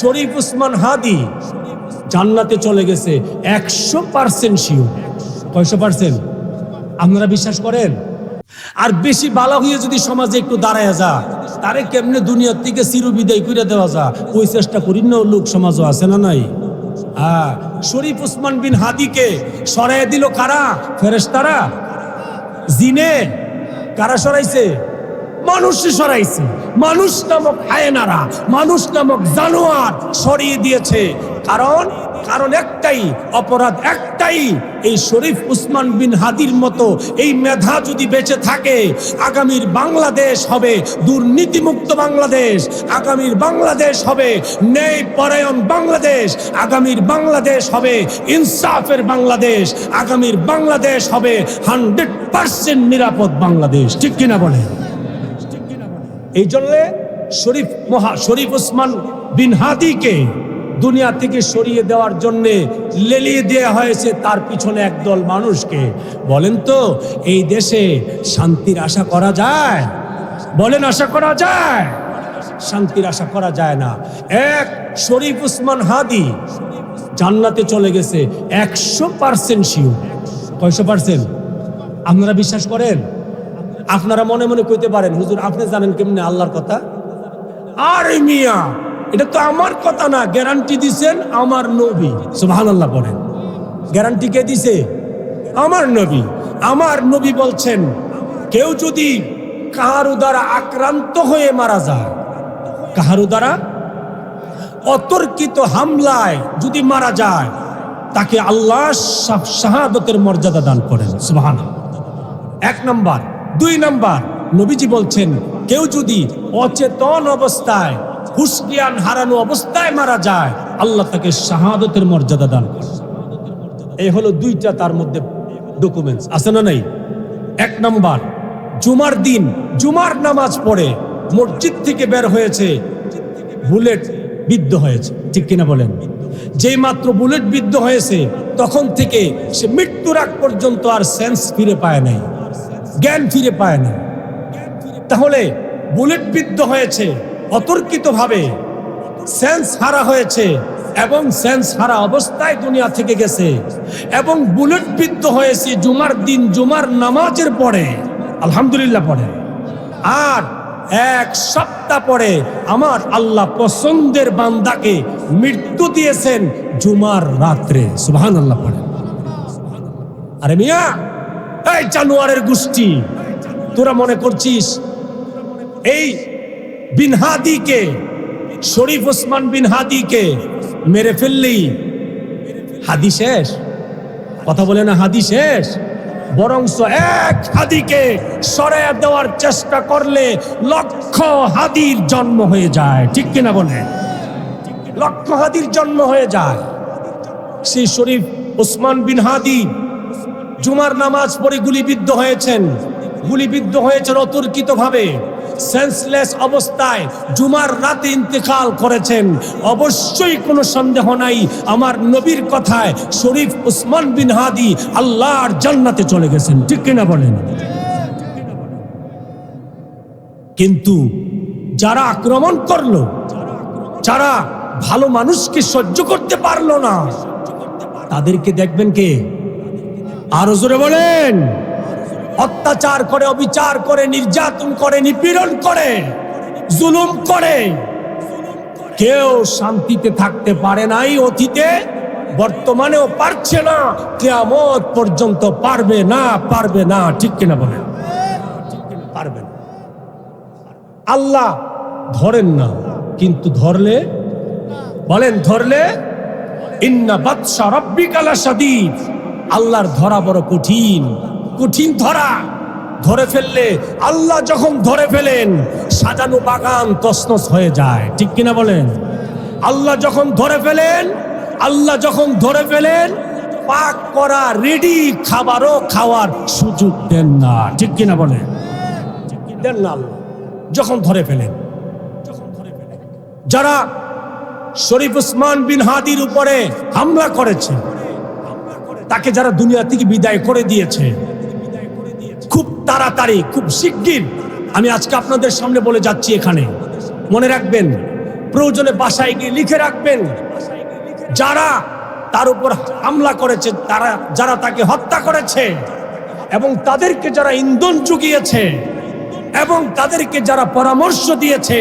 শরীফ উসমান হাদি জান্নাতে চলে গেছে একশো পার্সেন্ট শিও কয়শো পার্সেন্ট আপনারা বিশ্বাস করেন? আর বেশি বালা হয়ে যদি সমাজে একটু দাঁড়ায় যা তারে কেমনে দুনিয়ার থেকে চিরবিদায় করে দেওয়া যা ওই চেষ্টা করি না, লোক সমাজও আছে না নাই? হ্যাঁ শরীফ উসমান বিন হাদিকে সরাই দিল কারা? ফেরেশতারা? জিনে? কারা সরাইছে? মানুষ সরাইছে। মানুষ নামক আয়নারা মানুষ নামক জানোয়ার সরিয়ে দিয়েছে। কারণ কারণ একটাই, অপরাধ একটাই, এই শরীফ উসমান বিন হাদির মতো এই মেধা যদি বেঁচে থাকে, আগামীর বাংলাদেশ হবে দুর্নীতিমুক্ত বাংলাদেশ, আগামীর বাংলাদেশ হবে ন্যায় পরায়ণ বাংলাদেশ, আগামীর বাংলাদেশ হবে ইনসাফের বাংলাদেশ, আগামীর বাংলাদেশ হবে হান্ড্রেড পার্সেন্ট নিরাপদ বাংলাদেশ। ঠিক কিনা বলে এই জন্যে শরীফ মহা শরীফ উসমান বিন হাদিকে দুনিয়া থেকে সরিয়ে দেওয়ার জন্য লেলিয়ে দেওয়া হয়েছে তার পিছনে একদল মানুষকে। বলেন তো, এই দেশে শান্তির আশা করা যায়? বলেন, আশা করা যায়? শান্তির আশা করা যায় না। এক, শরীফ উসমান হাদি জান্নাতে চলে গেছে একশো পার্সেন্ট শিও কয়শো পার্সেন্ট আপনারা বিশ্বাস করেন? আপনারা মনে মনে কইতে পারেন, হুজুর, আপনি জানেন কেমনে আল্লাহর কথা? আরে মিয়া, এটা তো আমার কথা না, গ্যারান্টি দিছেন আমার নবী, সুবহানাল্লাহ বলেন। গ্যারান্টি কে দিছে? আমার নবী। আমার নবী বলছেন, কেউ যদি কাহারু দ্বারা আক্রান্ত হয়ে মারা যায়, কাহারু দ্বারা অতর্কিত হামলায় যদি মারা যায়, তাকে আল্লাহ শাহাদতের মর্যাদা দান করেন সুবহান এক নাম্বার দুই নাম্বার, নবীজি বলছেন, কেউ যদি অচেতন অবস্থায় জ্ঞান হারানো অবস্থায় মারা যায়, আল্লাহ তাকে শাহাদতের মর্যাদা দান করেন। এই হলো দুইটা তার মধ্যে ডকুমেন্টস আছে না নাই? এক নাম্বার, জুমার দিন, জুমার নামাজ পড়ে মসজিদ থেকে বের হয়েছে, বুলেট বিদ্ধ হয়েছে, ঠিক কিনা বলেন? যেই মাত্র বুলেট বিদ্ধ হয়েছে, তখন থেকে সে মৃত্যুর আগ পর্যন্ত আর সেন্স ফিরে পায় নাই। জ্ঞান ফিরে পায় না তাহলে বুলেট বিদ্ধ হয়েছে, অতর্কিতভাবে। সেন্স হারা হয়েছে এবং সেন্স হারা অবস্থায় দুনিয়া থেকে গেছে। এবং বুলেট বিদ্ধ হয়েছে জুমার দিন, জুমার নামাজের পরে, আলহামদুলিল্লাহ পরে। আর এক সপ্তাহ পরে আমার আল্লাহ পছন্দের বান্দাকে মৃত্যু দিয়েছেন জুমার রাত্রে। সুবহান আল্লাহ পড়ে আরে মিয়া এই জানুয়ারের গোষ্ঠী, তোরা মনে করছিস এই বিন হাদিকে, শরীফ ওসমান বিন হাদিকে মেরে ফেললি? হাদি শেষ? কথা বলে না হাদি শেষ? বরংস এক হাদিকে সরাইয়া দেওয়ার চেষ্টা করলে লক্ষ হাদির জন্ম হয়ে যায়। ঠিক কিনা বলে? লক্ষ হাদির জন্ম হয়ে যায়। সেই শরীফ ওসমান বিন হাদি জুমার নামাজ পড়ে গুলিবিদ্ধ হয়েছেন। গুলিবিদ্ধ হয়েছেন অতর্কিত ভাবে সেন্সলেস অবস্থায় জুমার রাতে ইন্তেকাল করেছেন। অবশ্যই কোনো সন্দেহ নাই, আমার নবীর কথায় শরীফ উসমান বিন হাদি আল্লাহর জান্নাতে চলে গেছেন। ঠিক কিনা বলেন? কিন্তু যারা আক্রমণ করল, যারা ভালো মানুষকে সহ্য করতে পারল না, তাদেরকে দেখবেন কে? আরও জোরে বলেন। অত্যাচার করে, অবিচার করে, নির্যাতন করে, নিপীড়ন করে, জুলুম করে। কেউ শান্তিতে থাকতে পারে নাই, অতীতে, বর্তমানেও পারছে না, কেয়ামত পর্যন্ত পারবে না পারবে না। ঠিক কিনা বলেন? পারবে না। আল্লাহ ধরেন না, কিন্তু ধরলে? বলেন, ধরলে? ইন্না বাদশা রব্বিকালা সাদিদ আল্লাহর ধরা বড় কঠিন। কঠিন ধরা। ধরে ফেললে আল্লাহ যখন ধরে ফেলেন, সাজানো বাগান তসনস হয়ে যায়। ঠিক কিনা বলেন? আল্লাহ যখন ধরে ফেলেন, আল্লাহ যখন ধরে ফেলেন, পাক করা রেডি খাবারও খাওয়ার সুযোগ দেন না। ঠিক কিনা বলেন? দেন না যখন ধরে ফেলেন। যারা শরীফ উসমান বিন হাদির উপরে হামলা করেছে তাকে যারা দুনিয়া থেকে বিদায় করে দিয়েছে, খুব তাড়াতাড়ি, খুব শিগগির আমি আজকে আপনাদের সামনে বলে যাচ্ছি এখানে। মনে রাখবেন, প্রয়োজনে বাসায় গিয়ে লিখে রাখবেন, যারা তার উপর হামলা করেছে, তারা, যারা তাকে হত্যা করেছে এবং তাদেরকে যারা ইন্ধন জুগিয়েছে এবং তাদেরকে যারা পরামর্শ দিয়েছে,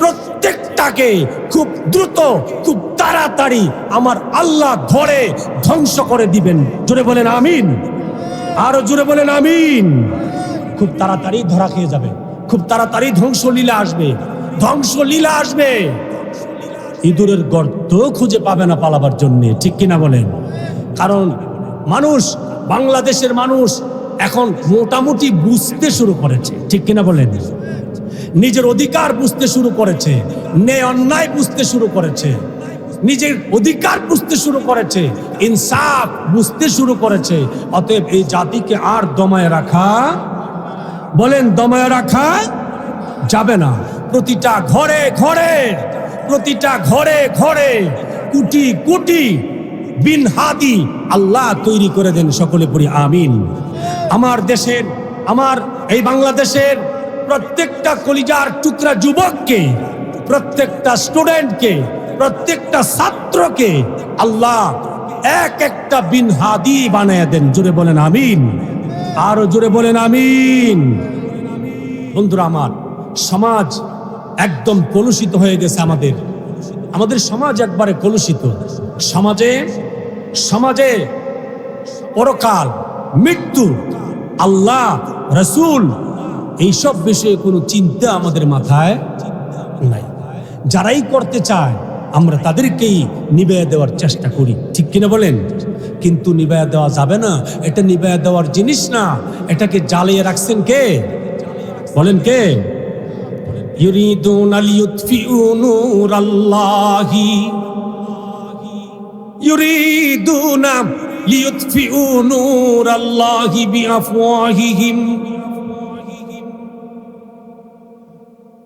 প্রত্যেকটাকে খুব দ্রুত, খুব তাড়াতাড়ি আমার আল্লাহ ধরে ধ্বংস করে দিবেন। জোরে বলেন আমিন। আরও জোরে বলেন আমিন। খুব তাড়াতাড়ি ধরা খেয়ে যাবে। খুব তাড়াতাড়ি ধ্বংসলীলা আসবে। ধ্বংসলীলা আসবে। ইঁদুরের গর্ত খুঁজে পাবে না পালাবার জন্যে, ঠিক কিনা বলেন? কারণ মানুষ, বাংলাদেশের মানুষ এখন মোটামুটি বুঝতে শুরু করেছে, ঠিক কিনা বলেন? নিজের অধিকার বুঝতে শুরু করেছে নে অন্যায় বুঝতে শুরু করেছে। নিজের অধিকার বুঝতে শুরু করেছে, ইনসাফ বুঝতে শুরু করেছে। অতএব এই জাতিকে আর দমায় রাখা, বলেন দমায় রাখা যাবে না। প্রতিটা ঘরে ঘরে, প্রতিটা ঘরে ঘরে কুটি কুটি বিন হাদি আল্লাহ তৈরি করে দেন সকলে পড়ি, আমিন। আমার দেশের, আমার এই বাংলাদেশের প্রত্যেকটা কলিজার টুকরা যুবককে, প্রত্যেকটা স্টুডেন্টকে প্রত্যেকটা ছাত্রকে আল্লাহ এক একটা বিন হাদি বানায় দেন। জুড়ে বলেন আমিন। আরও জোরে বলেন আমিন। বন্ধুরা আমার, সমাজ একদম কলুষিত হয়ে গেছে আমাদের। আমাদের সমাজ একবারে কলুষিত। সমাজে সমাজে পরকাল, মৃত্যু, আল্লাহ, রসুল, এইসব বিষয়ে কোনো চিন্তা আমাদের মাথায় নাই। যারাই করতে চায় আমরা তাদেরকেই নিবেয়া দেওয়ার চেষ্টা করি ঠিক কিনা বলেন কিন্তু নিবেয়া দেওয়া যাবে না এটা নিবেয়া দেওয়ার জিনিস না এটাকে জ্বালিয়ে রাখছেন কে বলেন কে يريدون ليطفئوا نور الله يريدون ليطفئوا نور الله بأفواههم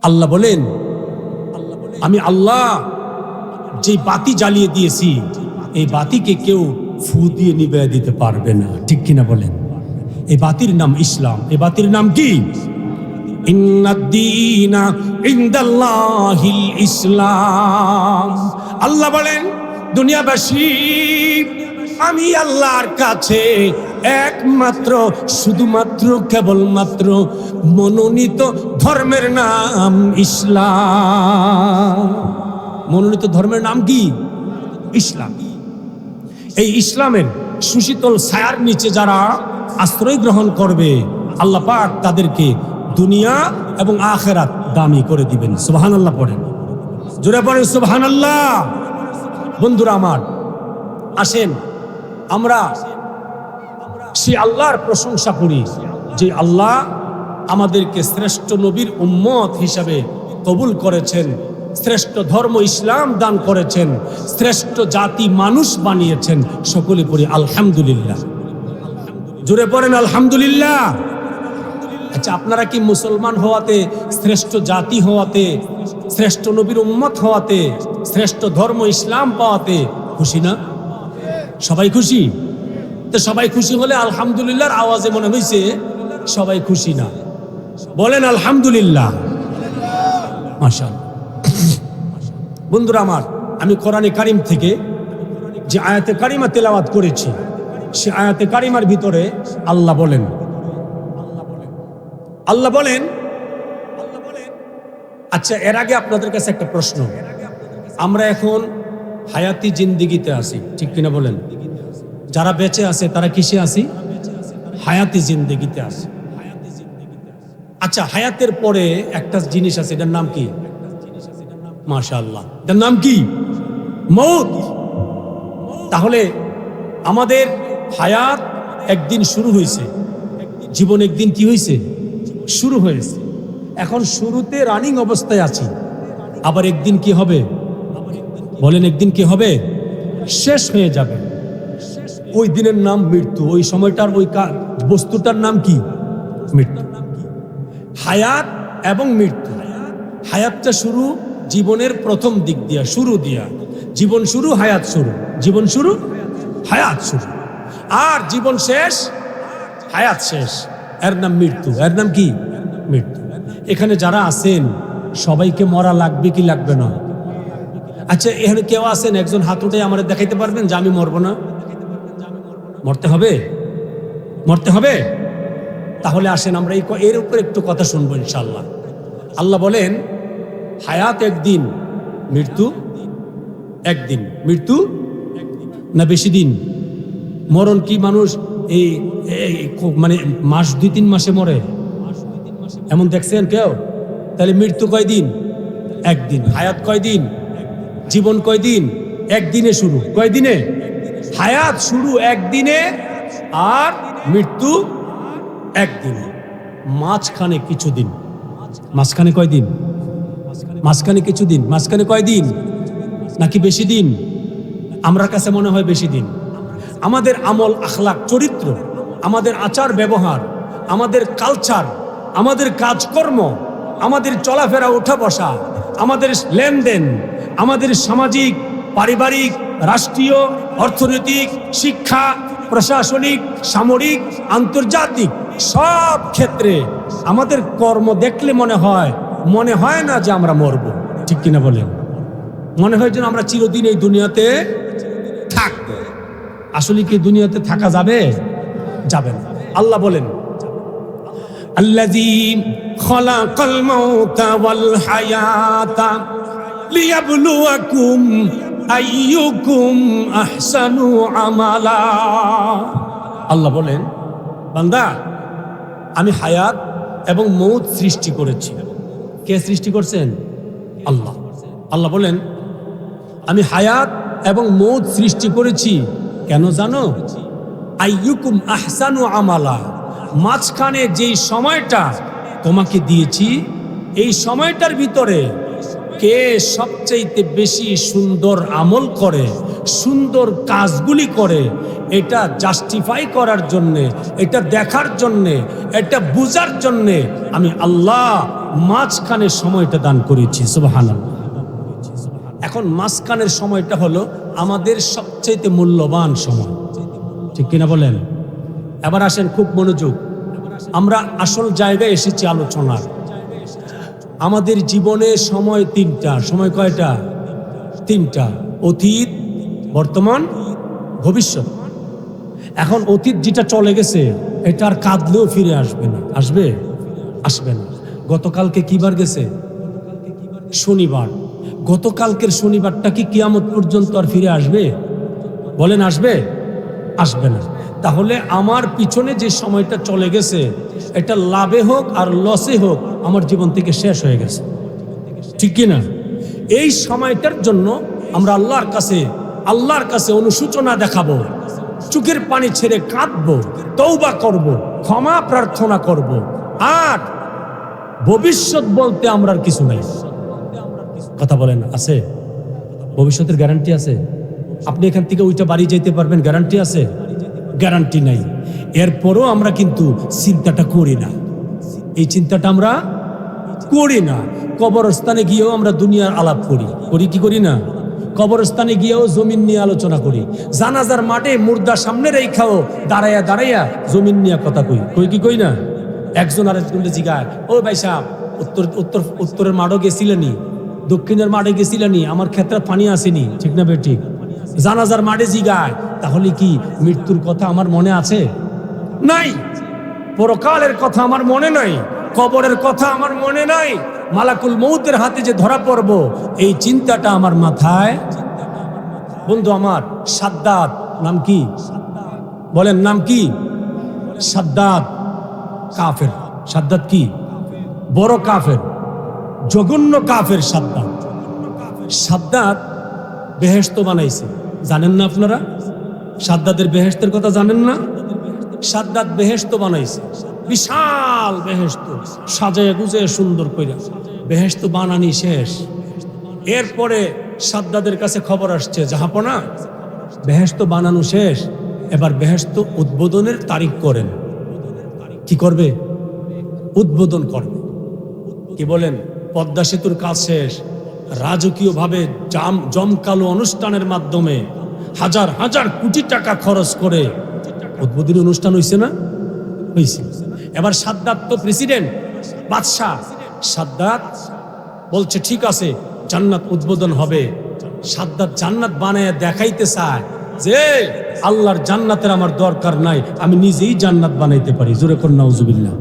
আল্লাহ বলেন আমি আল্লাহ যে বাতি জ্বালিয়ে দিয়েছি, এই বাতিকে কেউ ফু দিয়ে নিবে দিতে পারবে না। ঠিক কিনা বলেন? এই বাতির নাম ইসলাম। এই বাতির নাম কি? ইসলাম। আল্লাহ বলেন, দুনিয়াবাসী, আমি আল্লাহর কাছে একমাত্র, শুধুমাত্র, কেবলমাত্র মনোনীত ধর্মের নাম ইসলাম। মনোনীত ধর্মের নাম কি? ইসলাম। এই ইসলামের সুশীতল ছায়ার নিচে যারা আশ্রয় গ্রহণ করবে, আল্লাহ পাক তাদেরকে দুনিয়া এবং আখেরাত দামি করে দিবেন। সুবাহান আল্লাহ পড়েন। জোরে পড়েন সুবাহান আল্লাহ বন্ধুরা আমার, আসেন, আমরা সে আল্লাহর প্রশংসা করি যে আল্লাহ আমাদেরকে শ্রেষ্ঠ নবীর উম্মত হিসাবে কবুল করেছেন। শ্রেষ্ঠ ধর্ম ইসলাম দান করেছেন, শ্রেষ্ঠ জাতি মানুষ বানিয়েছেন, সকলে পড়ি আলহামদুলিল্লাহ। জোরে পড়েন আলহামদুলিল্লাহ। আচ্ছা আপনারা কি মুসলমান হওয়াতে, শ্রেষ্ঠ জাতি হওয়াতে, শ্রেষ্ঠ নবীর উম্মত হওয়াতে, শ্রেষ্ঠ ধর্ম ইসলাম পাওয়াতে খুশি না? সবাই খুশি? তো সবাই খুশি হলে আলহামদুলিল্লাহর আওয়াজে মনে হয়েছে সবাই খুশি না। বলেন আলহামদুলিল্লাহ। মাশাল বন্ধুরা আমার, আমি কোরআনে কারিম থেকে যে আয়াতে কারিমা তেলাওয়াত করেছি, সে আয়াতে কারিমার ভিতরে আল্লাহ বলেন। আল্লাহ বলেন আচ্ছা এর আগে আপনাদের কাছে একটা প্রশ্ন। আমরা এখন হায়াতি জিন্দিগিতে আছি, ঠিক কিনা বলেন? যারা বেঁচে আছে, তারা কিসে আছি? হায়াতি জিন্দিগিতে আছে। আচ্ছা হায়াতের পরে একটা জিনিস আছে, এটার নাম কি? মাশা আল্লাহ এটার নাম কি? মৌত তাহলে আমাদের হায়াত একদিন শুরু হয়েছে। জীবন একদিন কি হয়েছে? শুরু হয়েছে। এখন শুরুতে রানিং অবস্থায় আছি। আবার একদিন কি হবে? বলেন একদিন কি হবে? শেষ হয়ে যাবে। ওই দিনের নাম মৃত্যু। ওই সময়টার ওই বস্তুটার নাম কি? মৃত্যু। হায়াত এবং মৃত্যু। হায়াতটা শুরু জীবনের প্রথম দিক দিয়া, শুরু দিয়া। জীবন শুরু, হায়াত শুরু। জীবন শুরু, হায়াত শুরু। আর জীবন শেষ, হায়াত শেষ। এর নাম মৃত্যু। এর নাম কি? মৃত্যু। এখানে যারা আছেন, সবাইকে মরা লাগবে কি লাগবে না? আচ্ছা এখানে কেউ আছেন, একজন হাত উঠে আমার দেখাইতে পারবেন যে আমি মরবো না? মরতে হবে? মরতে হবে? তাহলে আসেন, আমরা এই এর উপর একটু কথা শুনব ইনশাল্লাহ আল্লাহ বলেন হায়াত একদিন, মৃত্যু একদিন। মৃত্যু না বেশি দিন? মরণ কি মানুষ এই মানে মাস দুই, তিন মাসে মরে? এমন দেখছেন কেউ? তাহলে মৃত্যু কয়দিন? একদিন। হায়াত কয়দিন? জীবন কয়দিন? একদিনে শুরু। কয়দিনে? হায়াত শুরু একদিনে আর মৃত্যু একদিনে। মাঝখানে কিছুদিন। মাঝখানে কয়দিন? মাঝখানে কিছু দিন মাঝখানে কয়দিন? নাকি বেশি দিন আমার কাছে মনে হয় বেশি দিন আমাদের আমল আখলাক চরিত্র, আমাদের আচার ব্যবহার, আমাদের কালচার আমাদের কাজকর্ম, আমাদের চলাফেরা ওঠা বসা আমাদের লেনদেন, আমাদের সামাজিক, পারিবারিক, রাষ্ট্রীয়, অর্থনৈতিক, শিক্ষা, প্রশাসনিক, সামরিক, আন্তর্জাতিক সব ক্ষেত্রে আমাদের কর্ম দেখলে মনে হয় মনে হয় না যে আমরা মরব। ঠিক কিনা বলেন? মনে হয় যেন আমরা চিরদিন এই দুনিয়াতে থাকবে। আসলে কি দুনিয়াতে থাকা যাবে? যাবে না। আল্লাহ বলেন আহসানু আমালা। আল্লাহ বলেন, বান্দা, আমি হায়াত এবং মৌত সৃষ্টি করেছি। কে সৃষ্টি করছেন? আল্লাহ। আল্লাহ বলেন, আমি হায়াত এবং মৌত সৃষ্টি করেছি। কেন জানো? আইয়ুকুম আহসানু আমালা। মাঝখানে যেই সময়টা তোমাকে দিয়েছি, এই সময়টার ভিতরে কে সবচাইতে বেশি সুন্দর আমল করে? সুন্দর কাজগুলি করে, এটা জাস্টিফাই করার জন্যে, এটা দেখার জন্যে, এটা বুঝার জন্যে আমি আল্লাহ মাঝখানে সময়টা দান করেছি, সুবহানাল্লাহ। এখন মাঝখানের সময়টা হলো আমাদের সবচেয়ে মূল্যবান সময়। ঠিক কিনা বলেন? এবার আসেন খুব মনোযোগ। আমরা আসল জায়গায় এসেছি আলোচনার। আমাদের জীবনে সময় তিনটা, সময় কয়টা? তিনটা। অতীত বর্তমান, ভবিষ্যৎ। এখন অতীত যেটা চলে গেছে, এটা আর কাঁদলেও ফিরে আসবে না। আসবে? আসবে না। গতকালকে কিবার গেছে? শনিবার। গতকালকের শনিবারটা কি কিয়ামত পর্যন্ত আর ফিরে আসবে? বলেন, আসবে? আসবে না। তাহলে আমার পিছনে যে সময়টা চলে গেছে, এটা লাভে হোক আর লসে হোক, আমার জীবন থেকে শেষ হয়ে গেছে। ঠিক কি না এই সময়টার জন্য আমরা আল্লাহর কাছে আল্লাহর কাছে অনুসূচনা দেখাবো, চোখের পানি ছেড়ে কাঁদবো তৌবা করব, ক্ষমা প্রার্থনা করব। আর ভবিষ্যৎ বলতে আমরা কিছু নাই। কথা বলেন, আছে? ভবিষ্যতের গ্যারান্টি আছে? আপনি এখান থেকে ওইটা বাড়ি যেতে পারবেন গ্যারান্টি আছে? গ্যারান্টি নাই। এরপরও আমরা কিন্তু চিন্তাটা করি না। এই চিন্তাটা আমরা করি না। কবরস্থানে গিয়েও আমরা দুনিয়ার আলাপ করি। করি কি করি না? কবরস্থানে গিয়েও জমিন নিয়ে আলোচনা করি। জানাজার মাঠে মুর্দা সামনে রেখাও দাঁড়াইয়া দাঁড়াইয়া জমিন নিয়ে কথা কই। কই কি কই না? একজন আরেকজনকে জিগায় ও ভাই সাহেব, উত্তর উত্তর, উত্তরের মাঠও গেছিলেনি, দক্ষিণের মাঠে গেছিলেনি, আমার ক্ষেত্রে পানি আসেনি। ঠিক না বে ঠিক জানাজার মাঠে জিগায় তাহলে কি মৃত্যুর কথা আমার মনে আছে? নাই। পরকালের কথা আমার মনে নাই, কবরের কথা আমার মনে নাই। মালাকুল মৌতের হাতে যে ধরা পড়ব, এই চিন্তাটা আমার মাথায়। বন্ধু আমার, সাদ্দাত, নাম কি? বলেন, নাম কি? সাদ্দাত, কাফের। সাদ্দাত কি? বড় কাফের, জঘন্য কাফের সাদ্দাত। সাদ্দাত বেহেস্ত বানাইছে। জানেন না আপনারা? সাদ্দাদের বেহেস্তের কথা জানেন না? সাদ্দাত বেহেস্ত বানাইছে। বিশাল বেহেস্ত সাজায় গুজে সুন্দর কইরা। বেহেস্ত বানানি শেষ। এরপরে সাদ্দাদের কাছে খবর আসছে, জাহাপনা বেহেস্ত বানানো শেষ। এবার বেহেস্ত উদ্বোধনের তারিখ করেন। কি করবে? উদ্বোধন করবে। কি বলেন? পদ্মা সেতুর কাজ শেষ। রাজকীয়ভাবে জাম, জমকালো অনুষ্ঠানের মাধ্যমে হাজার হাজার কোটি টাকা খরচ করে উদ্বোধনী অনুষ্ঠান হয়েছে না? হয়েছে এবার সাদ্দাত তো প্রেসিডেন্ট, বাদশাহ। সাদ্দাত বলছে, ঠিক আছে, জান্নাত উদ্বোধন হবে। সাদ্দাত জান্নাত বানায় দেখাইতে চায় যে, আল্লাহর জান্নাতের আমার দরকার নাই, আমি নিজেই জান্নাত বানাইতে পারি। জোরে কর, নাউজুবিল্লাহ।